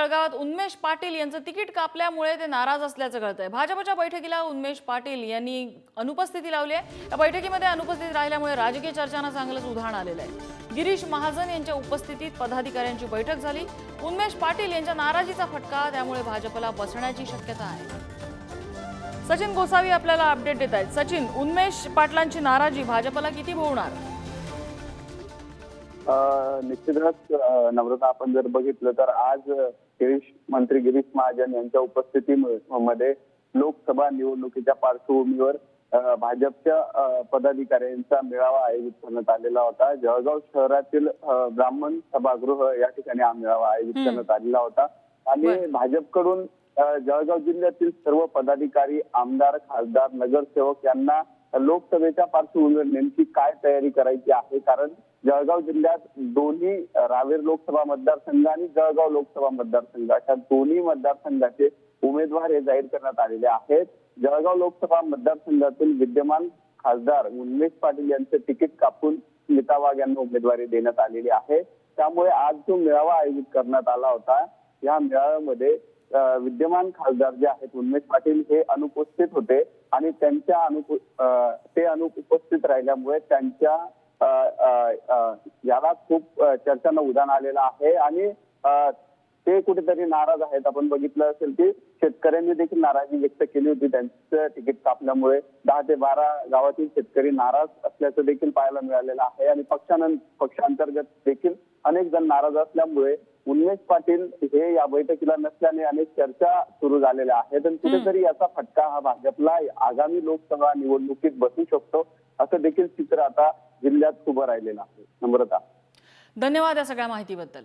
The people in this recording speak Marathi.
जळगावात उन्मेष पाटील यांचं तिकीट कापल्यामुळे ते नाराज असल्याचं कळतंय. भाजपच्या बैठकीला उन्मेष पाटील यांनी अनुपस्थिती लावली आहे. या बैठकीमध्ये अनुपस्थित राहिल्यामुळे राजकीय चर्चांना चांगलंच उधाण आलेलं आहे. गिरीश महाजन यांच्या उपस्थितीत पदाधिकाऱ्यांची बैठक झाली. उन्मेष पाटील यांच्या नाराजीचा फटका त्यामुळे भाजपला बसण्याची शक्यता आहे. सचिन गोसावी आपल्याला अपडेट देत आहेत. सचिन उन्मेष पाटलांची नाराजी भाजपला किती भोवणार? निश्चितच नम्रता आपण जर बघितलं तर आज गिरीश मंत्री गिरीश महाजन यांच्या उपस्थितीमध्ये लोकसभा निवडणुकीच्या पार्श्वभूमीवर भाजपच्या पदाधिकाऱ्यांचा मेळावा आयोजित करण्यात आलेला होता जळगाव शहरातील ब्राह्मण सभागृह या ठिकाणी हा मेळावा आयोजित. करण्यात आलेला होता आणि. भाजपकडून जळगाव जिल्ह्यातील सर्व पदाधिकारी आमदार खासदार नगरसेवक यांना लोकसभेच्या पार्श्वभूमीवर नेमकी काय तयारी करायची आहे कारण जळगाव जिल्ह्यात दोन्ही रावेर लोकसभा मतदारसंघ आणि जळगाव लोकसभा मतदारसंघ अशा दोन्ही मतदारसंघाचे उमेदवार हे जाहीर करण्यात आलेले आहेत. जळगाव लोकसभा मतदारसंघातील विद्यमान खासदार उन्मेष पाटील यांचे तिकीट कापून स्मिता वाघ यांना उमेदवारी देण्यात आलेली आहे. त्यामुळे आज जो मेळावा आयोजित करण्यात आला होता या मेळाव्यामध्ये विद्यमान खासदार जे आहेत उन्मेष पाटील हे अनुपस्थित होते आणि त्यांच्या अनुप ते अनुपस्थित राहिल्यामुळे त्यांच्या याला खूप चर्चांना उदाहरण आलेलं आहे आणि ते कुठेतरी नाराज आहेत. आपण बघितलं असेल की शेतकऱ्यांनी देखील नाराजी व्यक्त केली होती. त्यांचं तिकीट कापल्यामुळे दहा ते बारा गावातील शेतकरी नाराज असल्याचं देखील पाहायला मिळालेलं आहे आणि पक्षानं पक्षांतर्गत देखील अनेक जण नाराज असल्यामुळे उन्मेष पाटील हे या बैठकीला नसल्याने अनेक चर्चा सुरू झालेल्या आहेत. आणि कुठेतरी याचा फटका हा भाजपला आगामी लोकसभा निवडणुकीत बसू शकतो. असं देखील चित्र आता जिल्ह्यात उभं राहिलेलं आहे. नम्रता. धन्यवाद या सगळ्या माहितीबद्दल.